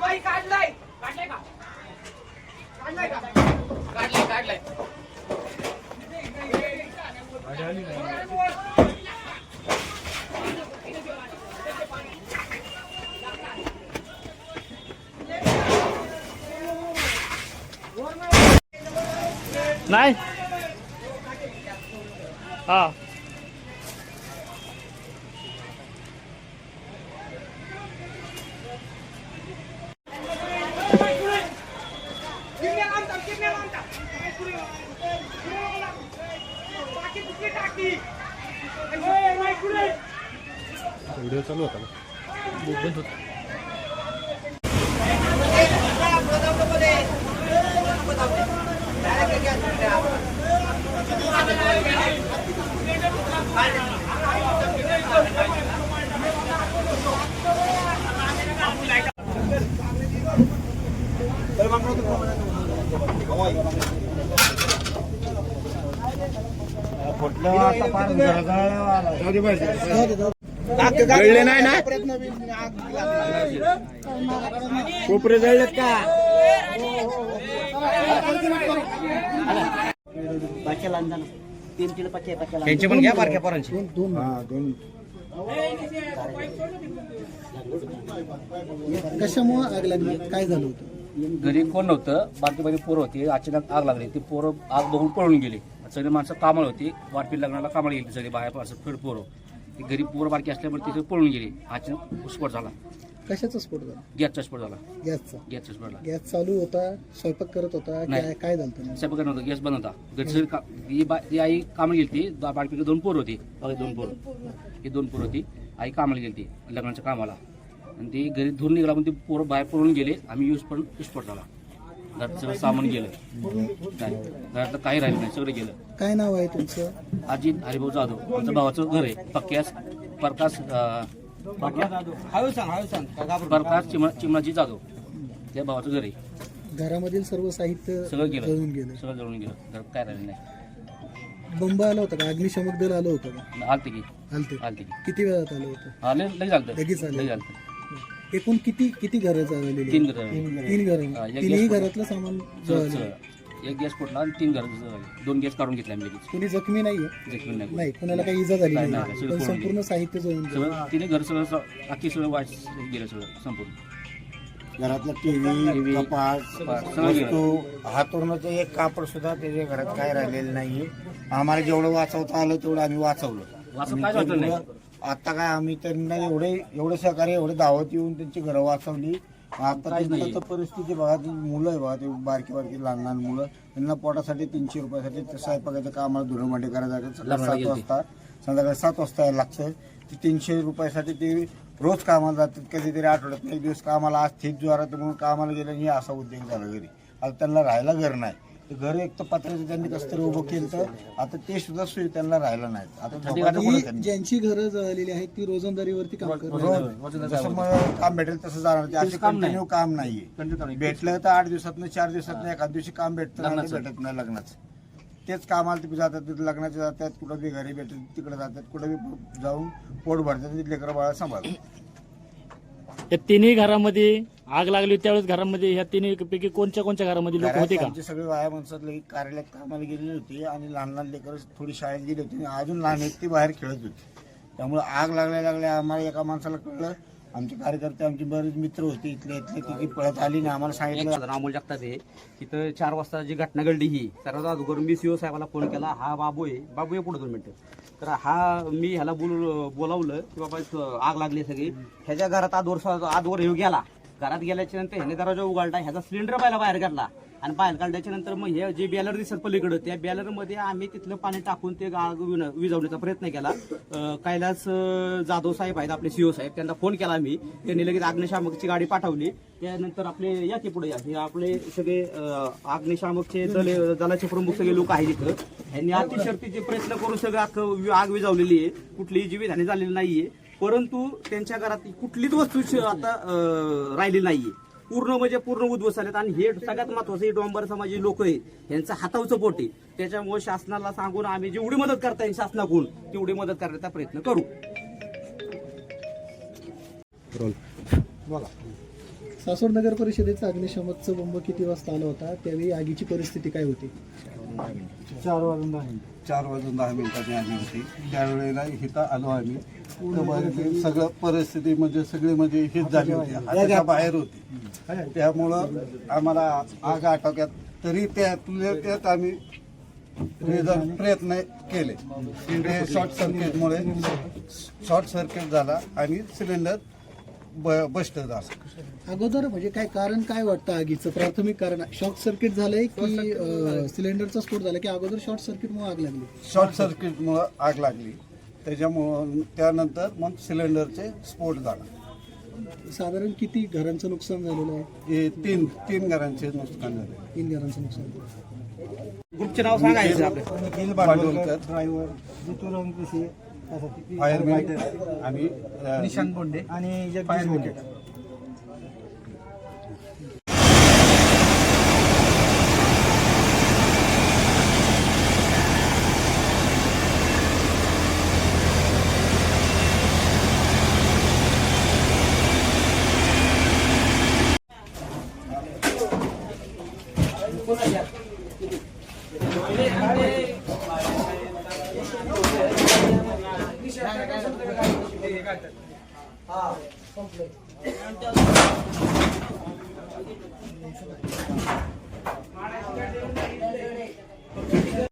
बाई काढलाय काढलाय का काढलाय का काढलाय काढलाय नाही हा વીડિયો ચાલુ હતા બુક બંધ હતો Thank you. जळले नाही ना? कोपरे जळलेत का? त्यांचे पण घ्या बारक्या पोरांची. हा, दोन. कशामुळे आग लागली? काय झालं होतं? घरी कोण नव्हतं? बाकी बाकी पोरं होती. अचानक आग लागली. ती पोरं आग बघून पळून गेली. सगळी माणसं कामाला होती. वाटपी लग्नाला कामाला गेली सगळी बाहेर असं फिर पोरं. ती घरी पोरं बारकी असल्यामुळे तिथे पळून गेली. अचानक स्फोट झाला. कशाचा स्फोट झाला? गॅसचा स्फोट झाला. गॅसचा? गॅसचा स्फोट झाला. गॅस चालू होता स्वयंपाक करत होता. काय काय झालं होतं? स्वयंपाक नव्हतं गॅस बंद होता. घरी का ही बा ती आई कामाला गेली ती बारपीकडे दोन पोरं होती. बघा दोन पोरं. ही दोन पोरं होती. आई कामाला गेली ती लग्नाच्या कामाला. आणि ती घरी धुवून निघाला पण ती पोरं बाहेर पळून गेले. आम्ही यूज पण स्फोट झाला. घरात सगळं सामान गेलं. नाही घरातलं काही राहिलं नाही सगळं गेलं. काय नाव आहे तुमचं? अजित हरिभाऊ जाधव. आमचं भावाचं घर आहे पक्क्यास प्रकाश प्रकाश चिमणा चिमणाजी जाधव. त्या भावाचं घर आहे. घरामधील सर्व साहित्य सगळं जळून गेलं. गेलं सगळं जळून गेलं. घरात काय राहिलं नाही. बंब आला होता का? अग्निशमक दल आलं होतं का? आलते की. आलते. आलते की. किती वेळात आलं होतं? आले लगेच आलतं. आलं. लगेच आलतं. एकूण किती किती घरं जळलेली तीन? घरं. तीन हा, एक तिन्ही गॅस घरातलं सामान जळलं. एक गॅस फुटला आणि तीन घर दोन गॅस काढून घेतले आम्ही लगेच. कोणी जखमी नाहीये? जखमी नाही. नाही कोणाला काही इजा झाली नाही, नाही. नाही, सगळं पण फोडून संपूर्ण साहित्य जळून गेलं. सगळं तिने घर सगळं स- अख्खी सगळं वाच गेलं सगळं संपूर्ण. घरातलं टीव्ही कपाट सगळं गेलं. वस्तू हातोरणाचं एक कापड सुद्धा त्याच्या घरात काय राहिलेलं नाही आम्हाला जेवढं वाचवता आलं तेवढं आम्ही वाचवलं. वाचून काय वाटलं नाही. आता काय आम्ही त्यांना एवढे एवढे सहकार्य एवढे दावत येऊन त्यांची घरं वाचवली. आता त्यांची परिस्थिती बघा ती मुलं आहे बघा ते बारकी बारकी लहान लहान मुलं. त्यांना पोटासाठी तीनशे रुपयासाठी ते स्वयंपाकाचं कामाला धुणं भांडे करायला जातात. सकाळी सात. वाजता संध्याकाळी सात वाजता यायला लागतं. ते तीनशे रुपयासाठी ते रोज कामाला जातात कधीतरी आठवड्यात एक दिवस कामाला आज थेट ज्वारात म्हणून कामाला गेलं आणि हे असा उद्योग झाला घरी. आता त्यांना राहायला घर नाही. घर एक तर पत्र्याचं त्यांनी कसं तरी उभं केलं तर आता ते सुद्धा सोयी त्यांना राहायला नाहीत आता त्यांनी? ज्यांची घरं जळलेली आहेत ती रोजंदारीवरती काम करतात रोज जसं मग काम भेटेल तसं जाणार ते असे काम नाही. कंटिन्यू काम नाहीये नाही. भेटलं तर आठ दिवसात चार दिवसात एखाद दिवशी काम भेटतं नाही तर लग्नाचं. भेटत नाही लग्नाचं तेच कामाला तिथे जातात तिथे लग्नाचे जातात कुठं बी घरी भेटत तिकडे जातात कुठं बी जाऊन पोट भरतात तिथे लेकरं बाळा सांभाळतात या तिन्ही घरामध्ये आग लागली होती त्यावेळेस घरामध्ये ह्या तिन्ही पैकी कोणत्या कोणत्या घरामध्ये लोक होते घरात का? आमचे सगळे वाया माणसात लगेच कार्यालयात कामाला गेलेली होती आणि लहान लहान लेकरं थोडी शाळेत गेली होती आणि अजून लहान आहेत ती बाहेर खेळत होती. त्यामुळे आग लागल्या लागल्या आम्हाला एका माणसाला कळलं. आमचे कार्यकर्ते आमचे बरेच मित्र होते इथले इथले ती पळत आली आणि आम्हाला सांगितलं एक अमोल जगताप आहे. तिथं चार वाजता जी घटना घडली ही सर्वात अगोदर मी सीओ साहेबाला फोन केला हा बाबू आहे. बाबू आहे पुढे दोन मिनिटं. तर हा मी ह्याला बोल बोलावलं की बाबा आग लागली सगळी. ह्याच्या घरात आदवर आदवर येऊ गेला. घरात गेल्याच्यानंतर ह्याने दरवाजा उघडला ह्याचा सिलेंडर पाहिला बाहेर काढला. आणि बाहेर काढल्याच्या नंतर मग हे जे बॅलर दिसत पलीकडं त्या बॅलरमध्ये आम्ही तिथलं पाणी टाकून ते गाळ विजवण्याचा विझवण्याचा प्रयत्न केला. कैलास जाधव साहेब आहेत आपले सीओ साहेब त्यांना फोन केला मी त्यांनी लगेच अग्निशामकची गाडी पाठवली. त्यानंतर आपले या की पुढे या. हे आपले सगळे अग्निशामकचे दल दलाचे प्रमुख सगळे लोक आहेत इथं. यांनी अतिशक्तीचे प्रयत्न करून सगळं आग आग विजवलेली आहे. कुठलीही जीवितहानी झालेली नाहीये. परंतु त्यांच्या घरात कुठलीच वस्तू आता राहिली नाहीये. पूर्ण म्हणजे पूर्ण उद्ध्वस्त झालेत. आणि हे सगळ्यात महत्वाचं हे डोंबर समाजी लोक आहेत यांचं हातावचं पोट आहे. त्याच्यामुळे शासनाला सांगून आम्ही जेवढी मदत करता येईल शासनाकडून तेवढी मदत करण्याचा प्रयत्न करू. सासवड नगर परिषदेचा अग्निशमकचा बंब किती वाजता आला होता? त्यावेळी आगीची परिस्थिती काय होती? चार वाजून दहा चार वाजून दहा मिनिटांनी आली होती. त्यावेळेला इथं आलो आम्ही. तर सगळं परिस्थिती म्हणजे सगळी म्हणजे हीच झाली होती. हाताच्या बाहेर होती. त्यामुळं आम्हाला आग आटोक्यात तरी त्यातल्या त्यात आम्ही रिझल्ट प्रयत्न केले. शॉर्ट सर्किटमुळे शॉर्ट सर्किट झाला आणि सिलेंडर ब बस्ट झाला अगोदर म्हणजे काय कारण काय वाटतं आगीचं? प्राथमिक कारण शॉर्ट सर्किट झालंय की अं, सिलेंडरचा स्फोट झाला की अगोदर शॉर्ट सर्किटमुळे आग लागली? शॉर्ट सर्किटमुळं आग लागली. त्याच्यामुळं त्यानंतर मग सिलेंडरचे स्फोट झाला. साधारण किती घरांचं नुकसान झालेलं आहे? हे तीन तीन घरांचे नुकसान झाले. तीन घरांचं नुकसान झालं. ग्रुपचे नाव सांगायचं ड्रायव्हर जितू कृषी फायरमॅन आणि निशांत बोंडे. आणि जगदीश काढतात.